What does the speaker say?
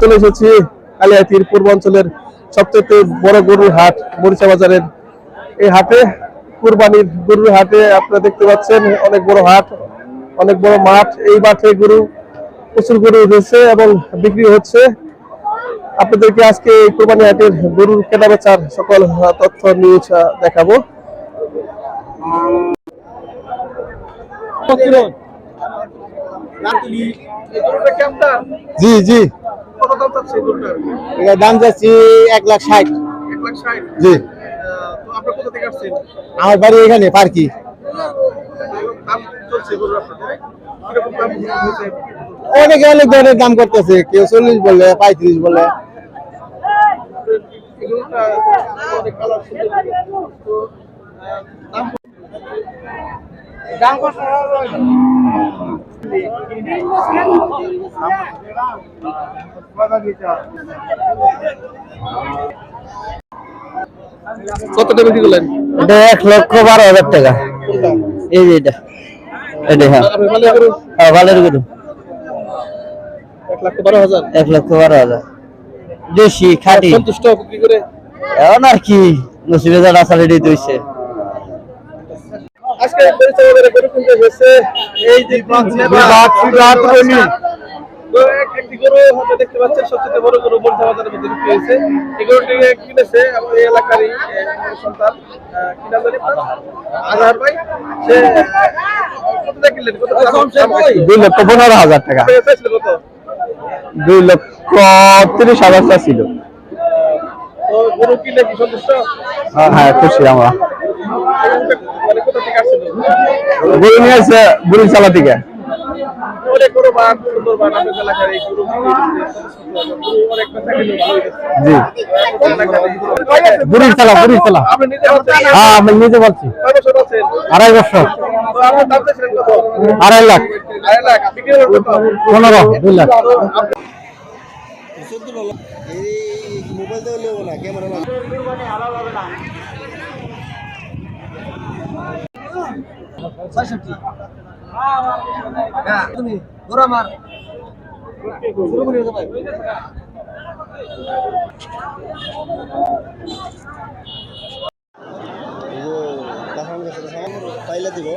চলে এসেছি কালিয়াতির পূর্বাঞ্চলের সবচেয়ে বড় গরুর হাট, মরিচা বাজারের এই হাটে। কুরবানির গরুর হাটে আপনারা দেখতে পাচ্ছেন অনেক বড় হাট, অনেক বড় মাঠ। এই মাঠে গরু, প্রচুর গরু রয়েছে এবং বিক্রি হচ্ছে। আপনাদেরকে আজকে এই কোরবানি হাটের গরুর কেনা বেচার সকল তথ্য নিউজ দেখাবো। জি জি। দাম যাচ্ছি এক লাখ ষাট। জি। আমার বাড়ি এখানে পার্কি। অনেকে অনেক ধরনের দাম করতেছে কেউ চল্লিশ বলে পঁয়ত্রিশ বলে কত টাকা বিক্রি করলেন? এটা এক লক্ষ বারো হাজার টাকা। এই যে এটা। এটা হ্যাঁ। হ্যাঁ ভালোর গরু। এক লাখ বারো হাজার? এক লক্ষ বারো হাজার। দেশি খাটি। সন্তুষ্ট বিক্রি করে? এখন আর কি নসিবে যারা আসার রেডি হয়েছে আজকে গরু কিনতে এসেছে এই যে একটি গরু দেখতে পাচ্ছেন সবচেয়ে বড় গরু মরিচা বাজারের মধ্যে বিক্রি হয়েছে। এই গরুটি কিনেছে আমার এই এলাকারই সন্তান কি নাম জানি আজহার ভাই। সে কত কিনলেন? কত টাকা? দাম চাইছিল? দুই লক্ষ পনেরো হাজার টাকা। কত? দুই লক্ষ তিরিশ হাজার ছিল। তো গরু কিনে কি সন্তুষ্ট? হ্যাঁ খুশি আমরা। গরু নিয়ে আসছে থেকে। নিজে হ্যাঁ আমি বলছি। বছর আড়াই বছর। তো আপনার দাম চাইছিলেন কত? আড়াই লাখ। তুমি হলো কত পনেরো দুই লাখ পাইলে দিব।